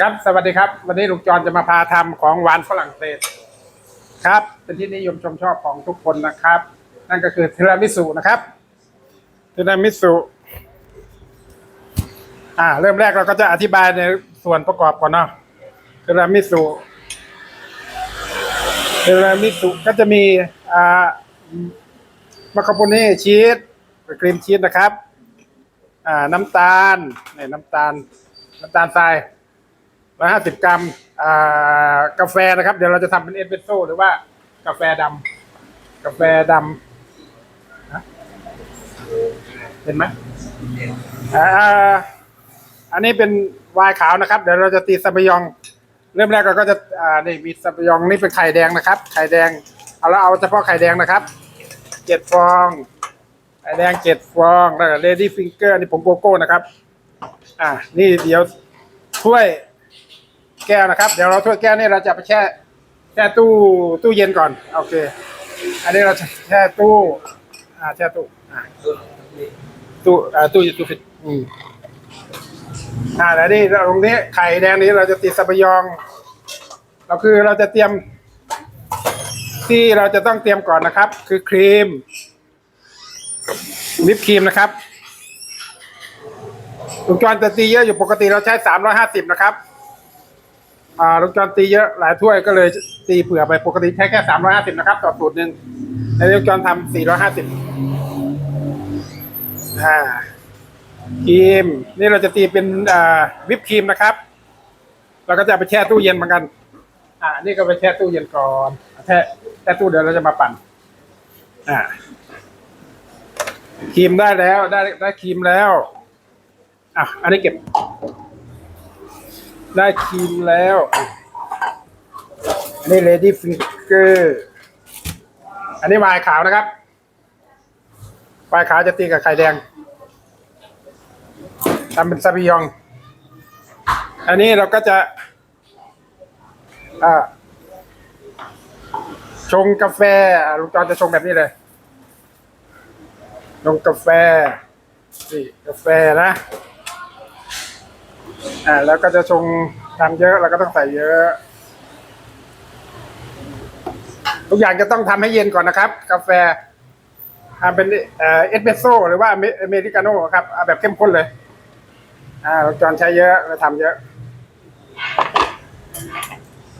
ครับสวัสดีครับ วันนี้ลุงจรจะมาพาทำของหวานฝรั่งเศสครับ เป็นที่นิยมชมชอบของทุกคนนะครับ นั่นก็คือเทรามิสุนะครับเทรามิสุอ่า เริ่มแรกเราก็จะอธิบายในส่วนประกอบก่อนเนาะเทรามิสุเทรามิสุก็จะมีอ่ามาคาโปเน่ชีสครีมชีสนะครับ อ่า น้ำตาลนี่น้ำตาล น้ำตาลทราย ร้อยห้าสิบกรัมกาแฟนะครับ เดี๋ยวเราจะทำเป็นเอสเปรสโซ่หรือว่ากาแฟดำกาแฟดำฮะเห็นไหมอ,อันนี้เป็นวน์ขาวนะครับ เดี๋ยวเราจะตีซาบยอง เริ่มแรกเราก็จะอ่านี่มีซาบยองนี่เป็นไข่แดงนะครับ ไข่แดง เอาแล้วเอาเฉพาะไข่แดงนะครับเจ็ดฟองไข่แดงเจ็ดฟองแล้วก็เลดี้ฟิงเกอร์นี่ผมโกโก้นะครับ อ่านี่เดี๋ยวถ้วย แก้วนะครับ เดี๋ยวเราถ้วยแก้วนี่เราจะไปแช่แช่ตู้ตู้เย็นก่อน โอเค อันนี้เราจะแช่ตู้อ่าแช่ตู้อ่าตู้อ่าตู้ตู้ฟิตอืมอ่าแล้วนี่ตรงนี้ไข่แดงนี้เราจะติดสะบยอง เราคือเราจะเตรียม ที่เราจะต้องเตรียมก่อนนะครับ คือครีมวิปครีมนะครับลูกจอนจะตีเยอะอยู่ปกติเราใช้สามร้อยห้าสิบนะครับ อ่าลูกจอนตีเยอะหลายถ้วยก็เลยตีเผื่อไปปกติใช้แค่สามร้อยห้าสิบนะครับ ต่อสูตรหนึ่งในลูกจอนทำสี่ร้อยห้าสิบอ่าครีม นี่เราจะตีเป็นอ่าวิปครีมนะครับเราก็จะไปแช่ตู้เย็นเหมือนกัน อ่า นี่ก็ไปแช่ตู้เย็นก่อนแช่แช่ตู้เดี๋ยวเราจะมาปั่น อ่าครีมได้แล้วได้ได้ครีมแล้วอะอันนี้เก็บ ได้ครีมแล้วอันนี้ lady finger อันนี้วายขาวนะครับวายขาวจะตีกับไข่แดงทำเป็นซาบิยอง อันนี้เราก็จะอ่าชงกาแฟลุงจอนจะชงแบบนี้เลยชงกาแฟนี่กาแฟนะ อ่าแล้วก็จะชงทำเยอะเราก็ต้องใส่เยอะ ทุกอย่างจะต้องทำให้เย็นก่อนนะครับ กาแฟทำเป็นเอ่อเอสเปรสโซ่หรือว่าอเมริกาโน่ครับเอาแบบเข้มข้นเลย อ่าเราจอนใช้เยอะเราทำเยอะ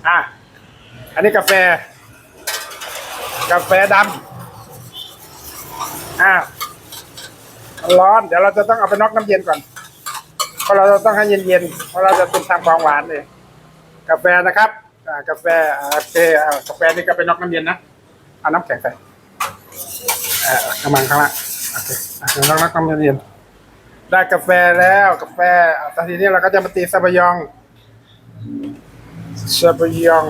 อะอันนี้กาแฟ กาแฟดำอ่าร้อน เดี๋ยวเราจะต้องเอาไปน็อกน้ำเย็นก่อน เพราะเราต้องให้เย็นๆเพราะเราจะเป็นทำความหวานเลยกาแฟนะครับกาแฟโอเคอ่ากาแฟนี่ก็ไปน็อกน้ำเย็นนะเอาน้ำแข็งใส่อ่ากำลังข้างล่างโอเคน็อกน้ำเย็นได้กาแฟแล้วกาแฟอะตอนนี้เราก็จะมาตีซาบยองซาบยอง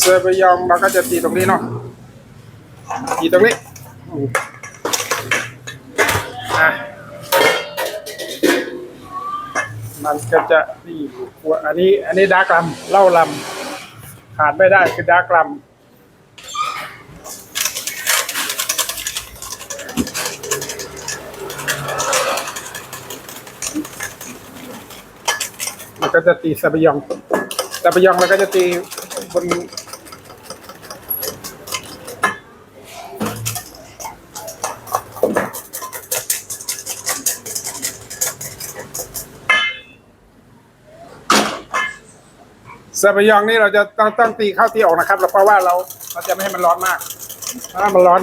ซาบยองเราก็จะตีตรงนี้เนาะตีตรงนี้ อืมอะมันก็จะนี่หัวอันนี้ อันนี้ดาร์กลัมเล้าลำขาดไม่ได้คือดาร์กลัมมันก็จะตีซาบะยองซาบะยองเราก็จะตีบน ซาบะยองนี่เราจะต้องต้องตีเข้าตีออกนะครับเพราะว่าเราเราจะไม่ให้มันร้อนมาก ถ้ามันร้อน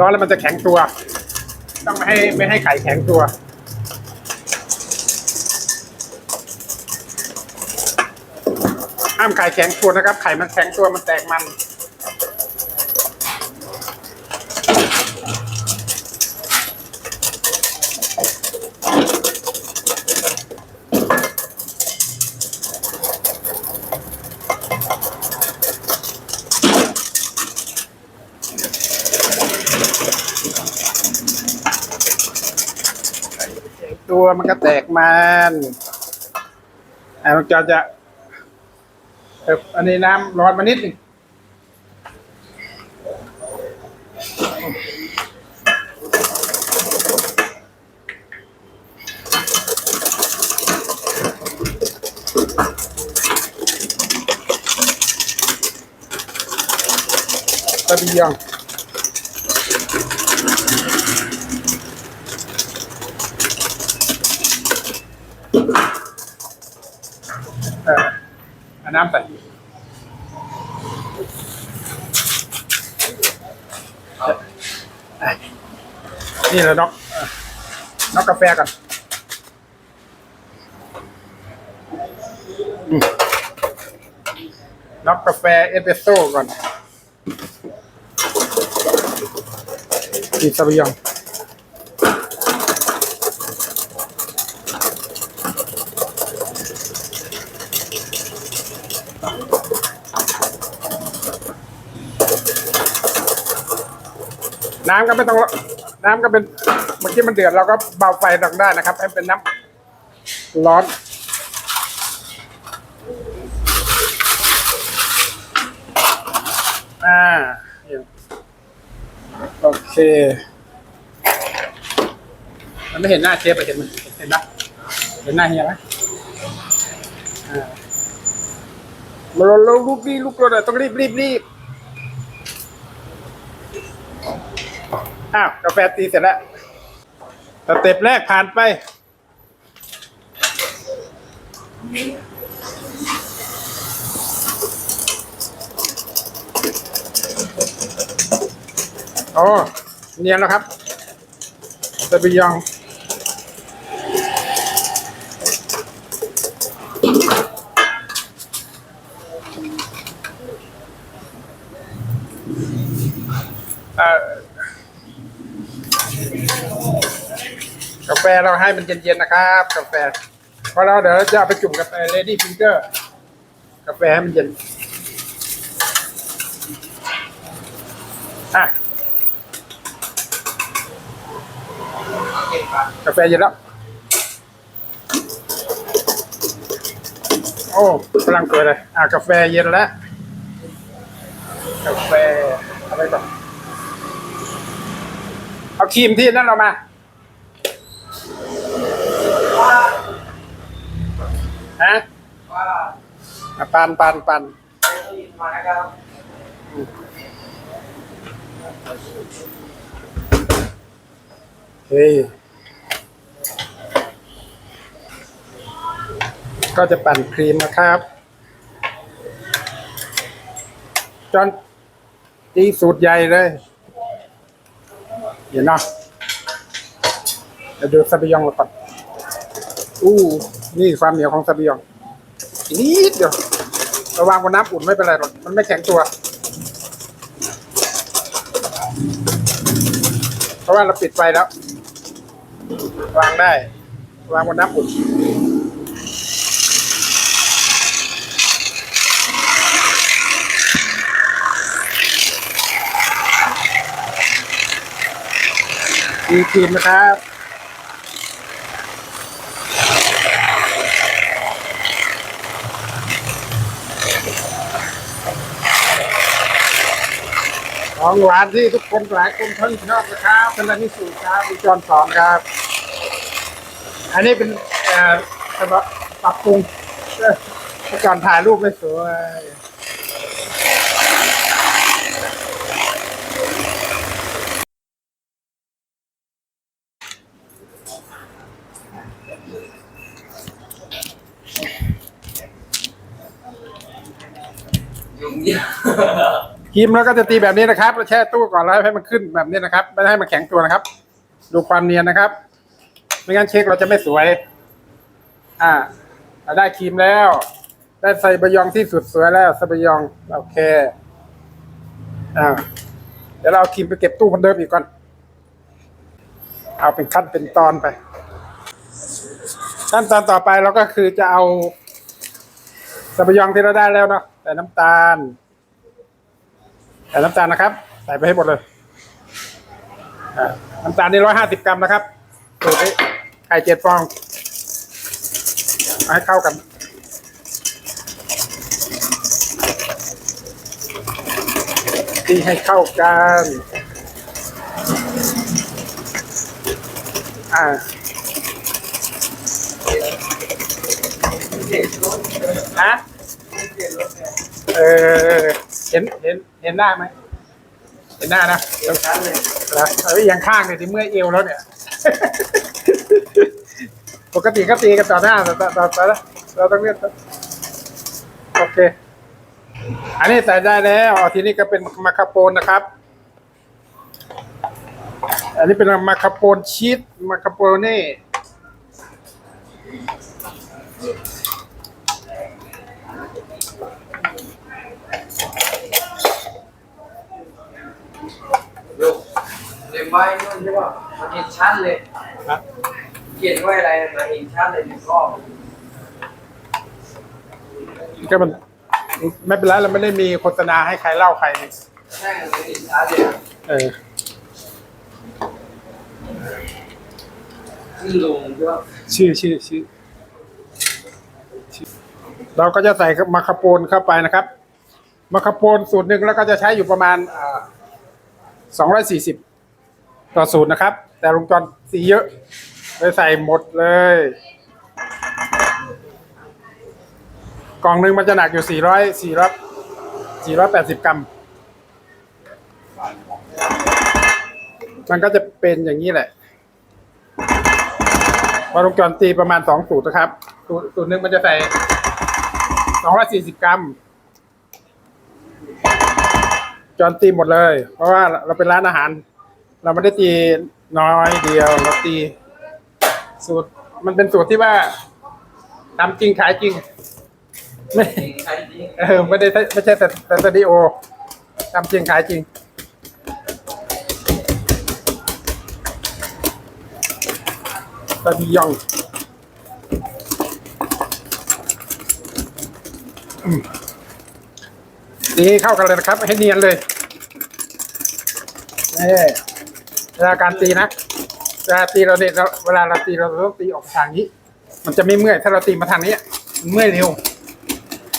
ร้อนแล้วมันจะแข็งตัว ต้องไม่ให้ไม่ให้ไข่แข็งตัวห้ามไข่แข็งตัวนะครับ ไข่มันแข็งตัวมันแตกมัน ตัวมันก็แตกมันอ่าเราจะจะอันนี้น้ำร้อนมานิดนึงตะเบียง น้ำใส่นี่เลยน็อกน็อกกาแฟก่อนน็อกกาแฟเอสเปรสโซ่ก่อน นี่ซาบยอง น้ำก็ไม่ต้อง น้ำก็เป็นเมื่อกี้มันเดือดเราก็เบาไฟลงได้นะครับ ให้เป็นน้ำร้อน อ่า โอเค มันไม่เห็นหน้าเชฟอะเห็นไหมเห็นนะเห็นหน้าเฮียไหมอ่าเราเราลุกรีบลุกรถอะต้องรีบรีบรีบ อ้าวกาแฟตีเสร็จแล้วสเต็ปแรกผ่านไปโอ้เนียนแล้วครับซาบิยอง เอ่อกาแฟ เราให้มันเย็นๆนะครับ กาแฟเพราะเราเดี๋ยวจะเอาไปจุ่มกับเลดี้ฟิงเกอร์กาแฟให้มันเย็นอะกาแฟเย็นแล้ว โอ้กำลังเปิดเลยอะกาแฟเย็นแล้ว กาแฟอะไรก่อเอาครีมที่นั่นเรามา ฮะว่าอะปันปันปันมานะครับเฮ้ยก็จะปั่นครีมนะครับ จนตีสูตรใหญ่เลยเห็นเนะเดี๋ยวดูซาบิยองเราก่อนอู้ นี่ความเหนียวของซาบิยงอีกนิดเดียวระวางบนน้ำอุ่นไม่เป็นไรหรอกมันไม่แข็งตัว เพราะว่าเราปิดไฟแล้ว วางได้ วางบนน้ำอุ่นดีครีมนะครับ ของหวานที่ทุกคนหลายคนเพิ่งชอบนะครับเป็นอะไรที่สูตรครับมีจอนสอนครับ อันนี้เป็นเอ่อสำหรับปรับปรุงเอ่อเมื่อก่อนถ่ายรูปไม่สวย ครีมแล้วก็จะตีแบบนี้นะครับเราแช่ตู้ก่อนแล้วให้มันขึ้นแบบนี้นะครับ ไม่ให้มันแข็งตัวนะครับ ดูความเนียนนะครับ ไม่งั้นเค้กเราจะไม่สวย อ่าเราได้ครีมแล้ว ได้ใส่บะยองที่สุดสวยแล้วใส่บะยองโอเค อ่า เดี๋ยวเราเอาครีมไปเก็บตู้เหมือนเดิมอีกก่อน เอาเป็นขั้นเป็นตอนไป ขั้นตอนต่อไปเราก็คือจะเอาสับยองที่เราได้แล้วเนาะใส่น้ำตาล ใส่น้ำตาลนะครับ ใส่ไปให้หมดเลยน้ำตาลนี่ร้อยห้าสิบกรัมนะครับสูตรไข่เจ็ดฟองให้เข้ากันตีให้เข้ากัน อ่าเจ็ดรถฮะเออ เห็นเห็นเห็นหน้าไหมเห็นหน้านะเอวชันเลยนะเอ้ยยังข้างเนี่ยที่เมื่อยเอวแล้วเนี่ย ปกติก็ตีกันต่อหน้าแต่แต่แต่แต่เราต้องเลือกโอเค อันนี้ใส่ได้แล้วทีนี้ก็เป็นมาคาโปนนะครับ อันนี้เป็นมาคาโปนชีสมาคาโปเน่ ลูกเต็มไว้นู่นใช่ป่ะมาเห็นชั้นเลยนะเขียนไว้อะไรมาเห็นชั้นเลยหนึ่งรอบก็มันไม่เป็นไรเราไม่ได้มีโฆษณาให้ใครเล่าใครนี่ใช่เลยเห็นชั้นเลยเออขึ้นลงใช่ป่ะชื่อชื่อชื่อชื่อเราก็จะใส่มาคาโปนเข้าไปนะครับ มาคาโปนสูตรหนึ่งแล้วก็จะใช้อยู่ประมาณสองร้อยสี่สิบ ต่อสูตรนะครับ แต่ลุงจอนสีเยอะเลยใส่หมดเลย กล่องหนึ่งมันจะหนักอยู่สี่ร้อยสี่ร้อยสี่ร้อยแปดสิบกรัม มันก็จะเป็นอย่างนี้แหละพอลงจรตีประมาณสองสูตรนะครับสูตรสูตรหนึ่งมันจะใส่สองร้อยสี่สิบกรัมจอนตีหมดเลย เพราะว่าเราเป็นร้านอาหาร เราไม่ได้ตีน้อยเดียวเราตีสูตร มันเป็นสูตรที่ว่าทำจริงขายจริง ไม่เออไม่ได้ไม่ใช่แต่แต่สตูดิโอทำจริงขายจริงตาดียองตีเข้ากันเลยนะครับ ให้เนียนเลยนี่ เวลาการตีนะเวลาตีเราเนี่ยเราเวลาเราตีเราต้องตีออกทางนี้ มันจะไม่เมื่อยถ้าเราตีมาทางนี้มันเมื่อยเร็ว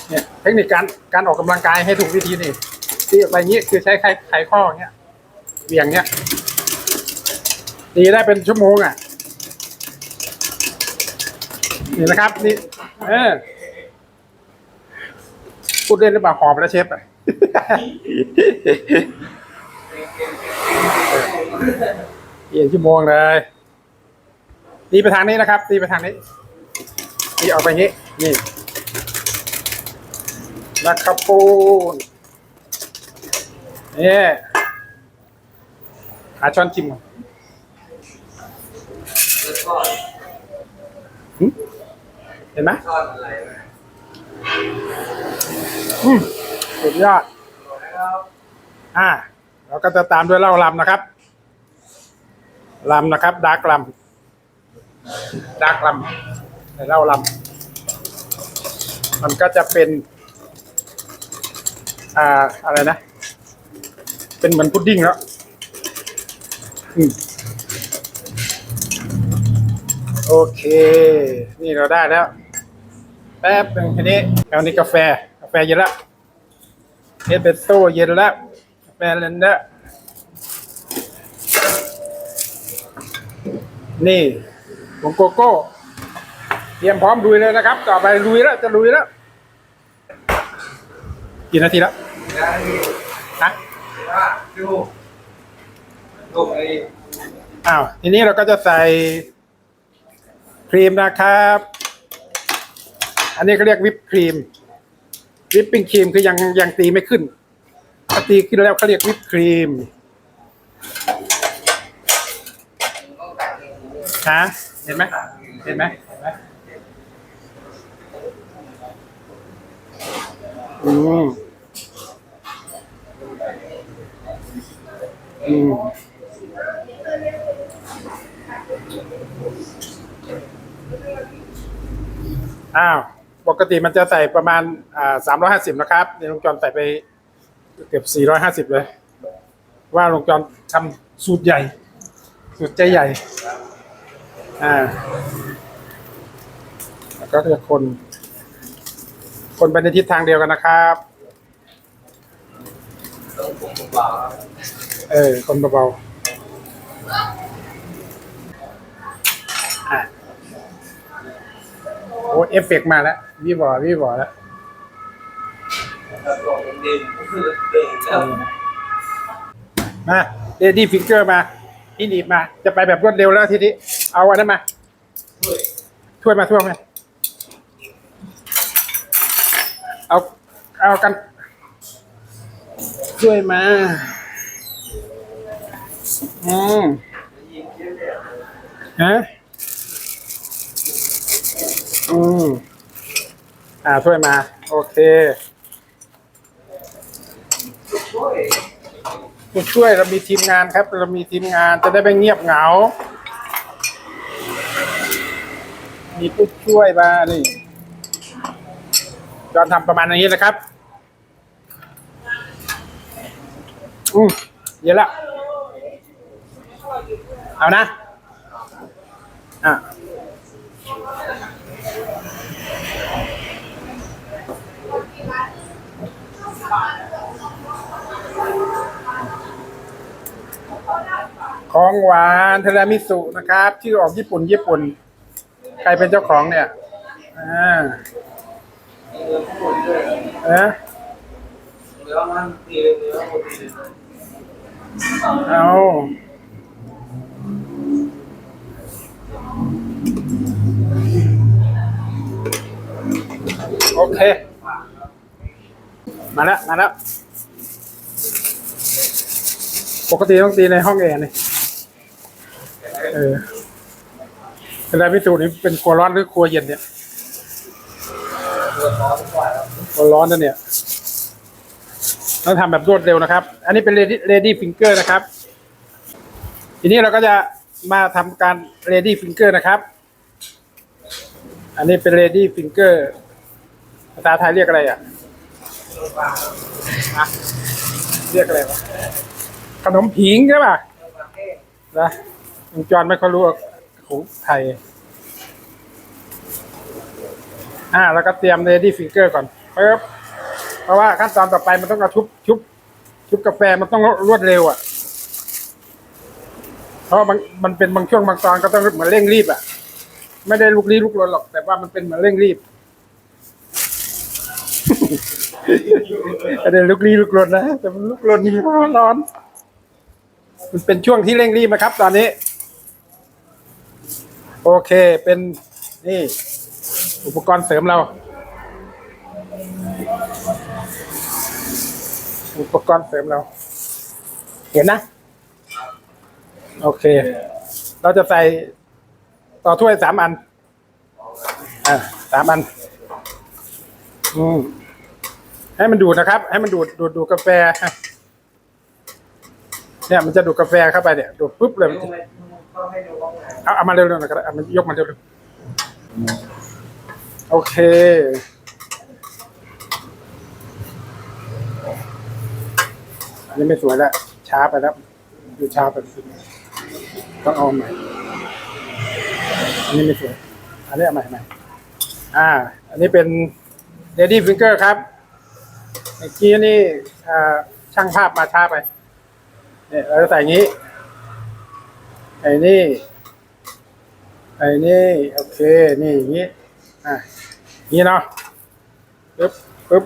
เนี่ยเทคนิคการการออกกำลังกายให้ถูกวิธีนี่ตีออกไปงนี้คือใช้ไขไขข้ออย่างเงี้ยเหวี่ยงเงี้ยตีได้เป็นชั่วโมงอะนี่นะครับนี่เออพูดเล่นหรือเปล่าหอมแล้วเชฟอะ เปลี่ยนชั่วโมงเลยตีไปทางนี้นะครับตีไปทางนี้ตีออกไปงนี้นี่นักขับปูนนี่หาช้อนชิมก่อนเห็นไหมอดอะไรนะอืมสุดยอดอ่าเราก็จะตามด้วยเหล้าลำนะครับ ลำนะครับดาร์กลำดาร์กลำใส่เหล้าลำมันก็จะเป็น อ่าอะไรนะ เป็นเหมือนพุดดิ้งแล้วอโอเค นี่เราได้แล้ว แป๊บหนึ่งทีนี้เอานี่กาแฟ กาแฟเย็นแล้วเอสเปรสโซ่เย็นแล้วกาแฟเลนเดอ นี่ผงโกโก้เตรียมพร้อมลุยเลยนะครับ ต่อไปลุยแล้วจะลุยแล้วกี่นาทีแล้วได้ที่ฮะว่าดูดูไอ้อ้าวทีนี้เราก็จะใส่ครีมนะครับ อันนี้เขาเรียกวิปครีม วิปปิ้งครีมคือยังยังตีไม่ขึ้นถ้าตีขึ้นแล้วเขาเรียกวิปครีม ฮะเห็นไหมเห็นไหมเห็นไหมอืมอืมอ้าว ปกติมันจะใส่ประมาณอ่าสามร้อยห้าสิบนะครับนี่ลุงจอนใส่ไปเกือบสี่ร้อยห้าสิบเลย ว่าลุงจอนทำสูตรใหญ่ สูตรใจใหญ่ อ่า แล้วก็จะคน คนไปในทิศทางเดียวกันนะครับ เออ คนเบาๆอะโอ้เอฟเฟกมาแล้ววิบอวิบอแล้วแล้วก็ดึงดึงแล้วมาเ a ดี้ฟิงเกอร์มาที่หนีบมา จะไปแบบรวดเร็วแล้วทีนี้ เอาอันนั้นมาด้วยมาช่วยมาเอาเอากันช่วยมาอืมยิงเยอฮะอืมอ่าช่วยมา โอเคช่วยผู้ช่วยเรามีทีมงานครับ เรามีทีมงานจะได้ไม่เงียบเหงา มีผู้ช่วยมานี่จอนทำประมาณนี้นะครับ อืมเยอะละเอานะ อะของหวานเทรามิสุนะครับชื่อออกญี่ปุ่นญี่ปุ่น ใครเป็นเจ้าของเนี่ยอ่าเงินทุกคนด้วยเอะเอมันตีเลยเหลือหมดตีเลยเอาโอเค มาแล้ว มาแล้ว ปกติต้องตีในห้องแอร์นี่เออ เวลาพิสูจน์นี่เป็นครัวร้อนหรือครัวเย็นเนี่ยครัวร้อนนะเนี่ยต้องทำแบบรวดเร็วนะครับ อันนี้เป็น lady lady finger นะครับ ทีนี้เราก็จะมาทำการ lady finger นะครับ อันนี้เป็น lady finger ภาษาไทยเรียกอะไรอะอะเรียกอะไรวะขนมผิงใช่ป่ะนะลุงจอนไม่ค่อยรู้ของไทย อ่าแล้วก็เตรียม lady finger ก่อนปึ๊บเพราะว่าขั้นตอนต่อไปมันต้องเอาชุบชุบชุบกาแฟมันต้องรวดเร็วอะเพราะมันมันเป็นบางช่วงบางตอนก็ต้องเหมือนเร่งรีบอะ ไม่ได้ลุกลี้ลุกลนหรอก แต่ว่ามันเป็นเหมือนเร่งรีบไม่ได้ลุกลี้ลุกลนนะแต่มันลุกลนนี่เพราะว่าร้อน มันเป็นช่วงที่เร่งรีบนะครับ ตอนนี้ โอเคเป็นนี่ อุปกรณ์เสริมเรา อุปกรณ์เสริมเรา เห็นนะ โอเค เราจะใส่ต่อถ้วยสามอัน อ่าสามอัน อืมให้มันดูดนะครับ ให้มันดูดดูดดูกาแฟ เนี่ยมันจะดูดกาแฟเข้าไปเนี่ยดูดปุ๊บเลยองให้ดูห้องไหนเอาเอามาเร็วๆหน่อยก็ได้เอามันยกมันเร็วๆ โอเค อันนี้ไม่สวยแล้ว ช้าไปแล้วดูช้าไปต้องเอาใหม่ อันนี้ไม่สวย อันนี้เอาใหม่ใหม่อ่า อันนี้เป็น lady finger ครับเมื่อกี้นี่อ่าช่างภาพมาช้าไป เนี่ยเราจะใส่งี้ ไอ้นี่ ไอ้นี่ โอเค นี่อย่างนี้ อะนี่เนาะปึ๊บปึ๊บ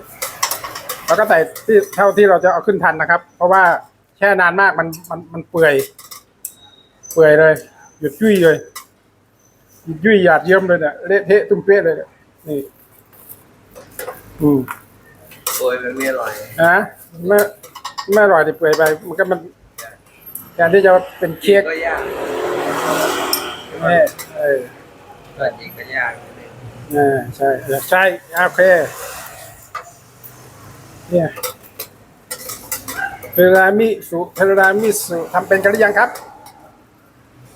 แล้วก็ใส่ที่เท่าที่เราจะเอาขึ้นทันนะครับ เพราะว่าแช่นานมากมันมันมันเปื่อย เปื่อยเลย หยุดยุ่ยเลยหยุดยุ่ยหยาดเยิ้มเลยเนี่ยเละเทะตุ้มเป๊ะเลยเนี่ยนี่อืมโดยมันไม่อร่อยนะไม่ไม่อร่อยดิเปื่อยไป มันก็มันแทนที่จะเป็นเค้กก็ยากเนี่ยเออเกิดอีกก็ยาก อ่าใช่ใช่โอเคเนี่ยเทรามิสุเทรามิสุทำเป็นกันหรือยังครับ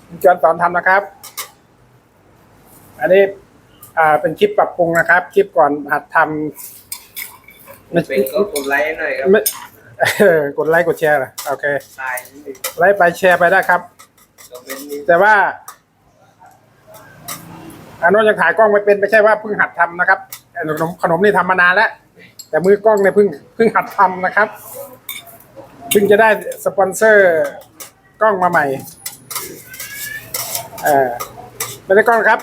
คุณจอนสอนทำนะครับ อันนี้อ่าเป็นคลิปปรับปรุงนะครับ คลิปก่อนหัดทำไม่เป็นก็กดไลค์หน่อยครับไม่เออกดไลค์กดแชร์เลยโอเคตายนิดนึงไลค์ไปแชร์ไปได้ครับก็เป็นนี้แต่ว่า อันโน้นยังถ่ายกล้องไม่เป็นไม่ใช่ว่าเพิ่งหัดทำนะครับขนมขนมนี่ทำมานานแล้ว แต่มือกล้องเนี่ยเพิ่งเพิ่งหัดทำนะครับเพิ่งจะได้สปอนเซอร์กล้องมาใหม่เออไม่ได้กล้องครับ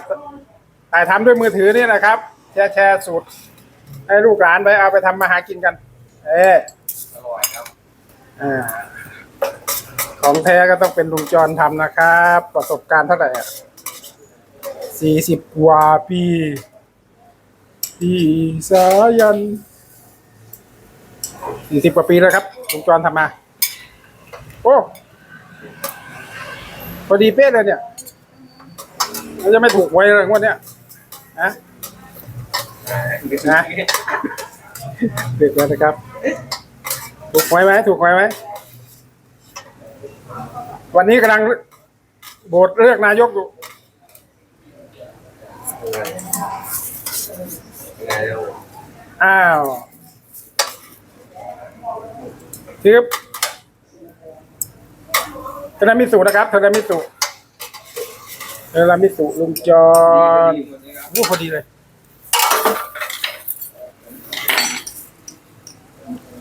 ถ่ายทำด้วยมือถือนี่นะครับ แชร์แชร์สูตร ให้ลูกหลานไปเอาไปทำมาหากินกัน เอออร่อยครับอ่าของแท้ก็ต้องเป็นลุงจรทำนะครับ ประสบการณ์เท่าไหร่ สี่สิบกว่าปีพี่สายันสี่สิบกว่าปีแล้วครับลุงจรทำมา โอ้พอดีเป๊ะเลยเนี่ยมันจะไม่ถูกไว้เลยวันเนี้ยนะนะเด็กแล้วนะครับ ถูกหวยไหมถูกหวยไหมวันนี้กำลังโบสเลือกนายกอยู่ อ้าวทึบเทรามิสุนะครับเทรามิสุเทรามิสุลุงจอนรูพอดีเลย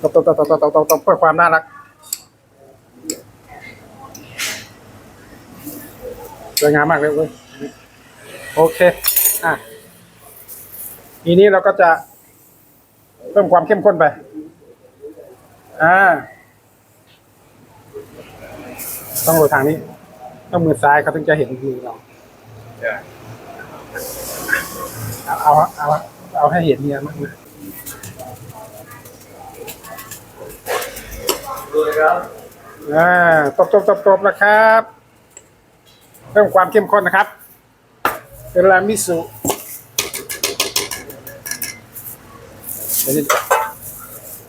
ตบตบตบตบตบตบตบเพื่อความน่ารักสวยงามมากเลยเว้ยโอเค อะทีนี้เราก็จะเพิ่มความเข้มข้นไป อ่า ต้องโรยทางนี้ ต้องมือซ้ายเขาถึงจะเห็นมือเราเอาเอาเอาเอาให้เห็นเนี่ยมากเลยดูครับอ่าตบตบตบตบนะครับ เพิ่มความเข้มข้นนะครับ เทรามิสุ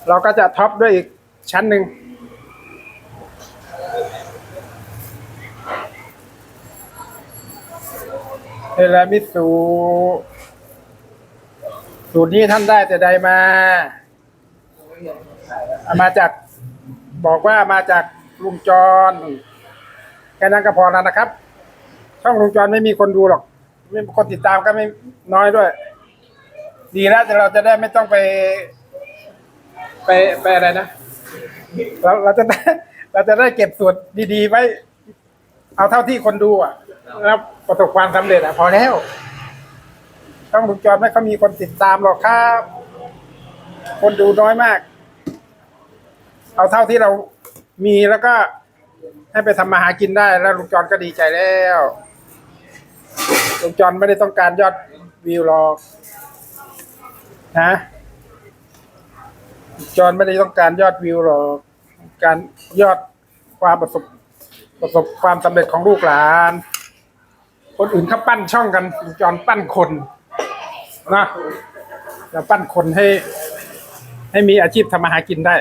เราก็จะท็อปด้วยอีกชั้นหนึ่งเทรามิสุสูตรนี้ท่านได้แต่ใดมาเอามาจากบอกว่ามาจากลุงจรแค่นั้นก็พอแล้วนะครับ ช่องลุงจรไม่มีคนดูหรอก ไม่มีคนติดตามก็ไม่น้อยด้วย ดีแล้วแต่เราจะได้ไม่ต้องไป ไปไปอะไรนะเราเราจะได้เราจะได้เก็บส่วนดีๆไว้ เอาเท่าที่คนดูอะแล้วประสบความสำเร็จอะพอแล้วช่องลุงจรไม่เขามีคนติดตามหรอกครับ คนดูน้อยมาก เอาเท่าที่เรามีแล้วก็ให้ไปทำมาหากินได้แล้วลุงจรก็ดีใจแล้ว ลุงจรไม่ได้ต้องการยอดวิวหรอกนะลุงจรไม่ได้ต้องการยอดวิวหรอกการยอดความประสบประสบความสำเร็จของลูกหลาน คนอื่นเขาปั้นช่องกันลุงจรปั้นคนนะจะปั้นคนให้ ให้มีอาชีพทำมาหากินได้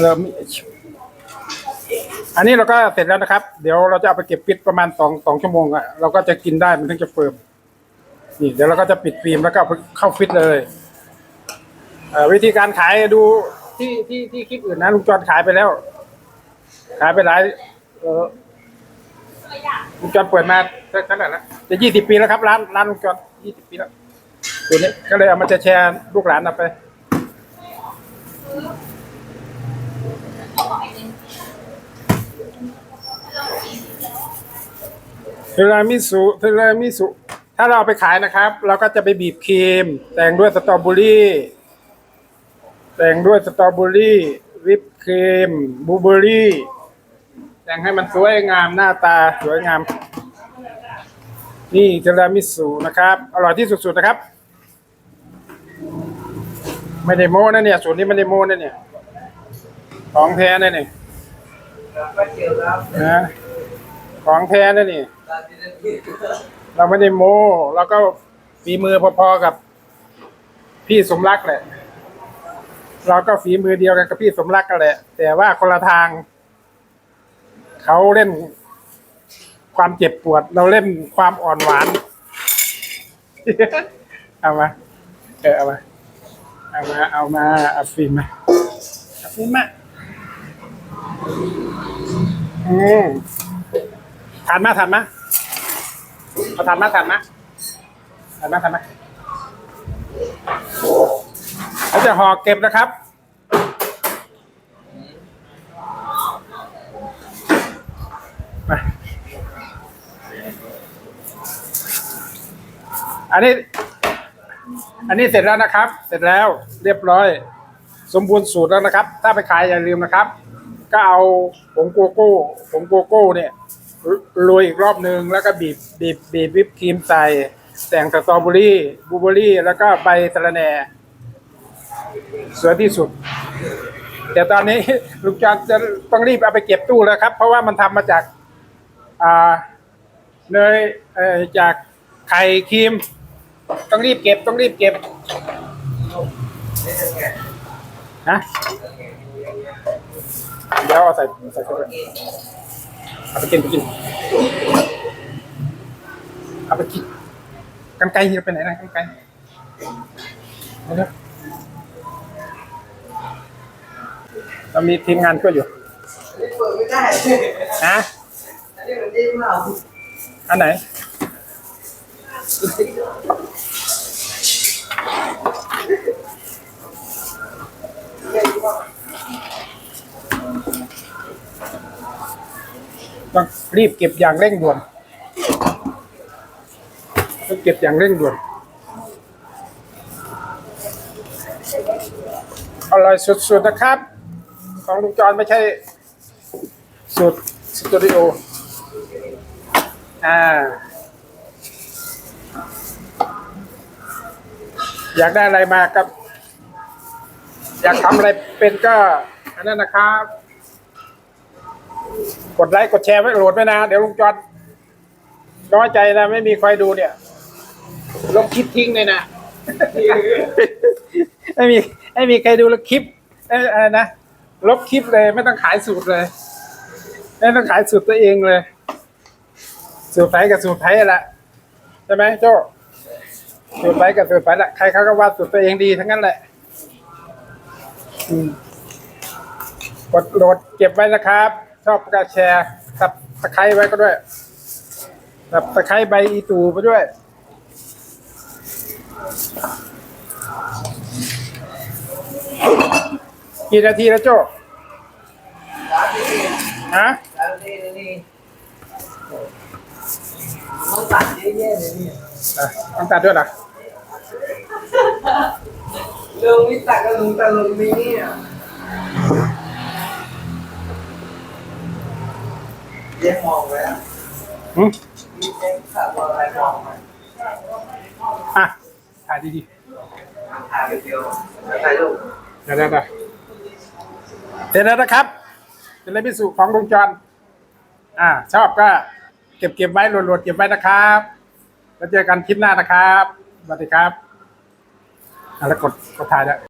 เริ่ม อันนี้เราก็เสร็จแล้วนะครับ เดี๋ยวเราจะเอาไปเก็บฟิตประมาณสองสองชั่วโมงอะเราก็จะกินได้มันถึงจะเฟิร์มนี่เดี๋ยวเราก็จะปิดฟิล์มแล้วก็เอาไปเข้าฟิตเลยเอ่อวิธีการขายดูที่ที่ที่คลิปอื่นนะลุงจอนขายไปแล้ว ขายไปหลายเออลุงจอนเปิดมาเท่าไหร่แล้วจะยี่สิบปีแล้วครับร้านร้านลุงจอนยี่สิบปีแล้วตัวนี้ก็เลยเอามาจะแชร์ลูกหลานเอาไป ทรามิสุเทรามิสุ ถ้าเราเอาไปขายนะครับ เราก็จะไปบีบครีม แต่งด้วยสตรอเบอรี่ แต่งด้วยสตรอเบอรี่ วิปครีมบลูเบอรี่ แต่งให้มันสวยงามหน้าตาสวยงาม นี่เทรามิสุนะครับ อร่อยที่สุดๆนะครับ ไม่ได้โม้นะเนี่ยสูตรนี้ไม่ได้โม้นะเนี่ย ของแท้นะเนี่ยก็เอครับนะ ของแท้นะนี่นนี่ เราไม่ได้โม้เราก็ฝีมือพอๆกับ พี่สมรักแหละ เราก็ฝีมือเดียวกันกับพี่สมรักกันแหละ แต่ว่าคนละทาง เขาเล่นความเจ็บปวด เราเล่นความอ่อนหวาน เอามา เออเอามา เอามา เอามาเอาฟิล์มมาเอาฟิล์มมาอืมานมาทานมาเอาทันมาทันมาทันมาทันมาเราจะห่อเก็บนะครับมาอันนี้ อันนี้เสร็จแล้วนะครับ เสร็จแล้วเรียบร้อย สมบูรณ์สูตรแล้วนะครับ ถ้าไปขายอย่าลืมนะครับ ก็เอาผงโกโก้ผงโกโก้เนี่ย โรยอีกรอบหนึ่งแล้วก็บีบบีบบีบวิปครีมใส่แต่งสตรอเบอรี่บลูเบอรี่ แล้วก็ใบสะระแหน่สวยที่สุด แต่ตอนนี้ลุงจอนจะต้องรีบเอาไปเก็บตู้แล้วครับ เพราะว่ามันทำมาจากอ่าเนยเอจากไข่ครีม ต้องรีบเก็บต้องรีบเก็บนะเดี๋ยวเอาใส่ใส่เข้าไป เอาไปกินไปกินเอาไปกินกันไกลจะไปไหนนะกันไกลเอาเถอะเรามีทีมงานช่วยอยู่นี่เปิดไม่ได้นะอันไหน ต้องรีบเก็บอย่างเร่งด่วนต้องเก็บอย่างเร่งด่วนอร่อยสุดๆนะครับ ของลุงจอนไม่ใช่สูตรสตูดิโออ่าอยากได้อะไรมากับ อยากทำอะไรเป็นก็อันนั้นนะครับ กดไลค์กดแชร์ไว้โหลดไว้นะ เดี๋ยวลุงจอดน้อยใจนะไม่มีใครดูเนี่ยลบคลิปทิ้งเลยนะ ไม่มีไม่มีใครดูล้วคลิปเอ้ยอะไรนะลบคลิปเลย ไม่ต้องขายสูตรเลย ไม่ต้องขายสูตรตัวเองเลย สูตรไทยกับสูตรไทยแหละใช่ไหมโจ้สูตรไทยกับสูตรไทยแหละใครเขาก็ว่าสูตรตัวเองดีทั้งนั้นแหละกดโหลดเก็บไว้นะครับ ชอบก็แชร์สับตะไคร้ไว้ก็ด้วยสับตะไคร้ใบอีตูไปด้วย กี่นาทีแล้วโจ้ฮะร้านนี้นี่ต้องตัดเยอะแยะเลยเนี่ยต้องตัดด้วยเหรอลุงนี่ตัดกับลุงตะลุงนี่เนี่ย เรียกมองไว้อะหืมมีแจ้งข่าวว่าอะไรมองมาอะถ่ายดีถ่ายไปเดียวถ่ายรูปๆเดี๋ยวเดี๋ยวเดี๋ยวเดี๋ยวนะครับเป็นเลพิสูของลุงจร อ่า ชอบก็เก็บเก็บไว้โหลดๆเก็บไว้นะครับ แล้วเจอกันคลิปหน้านะครับสวัสดีครับอะแล้วกดกดถ่ายแล้ว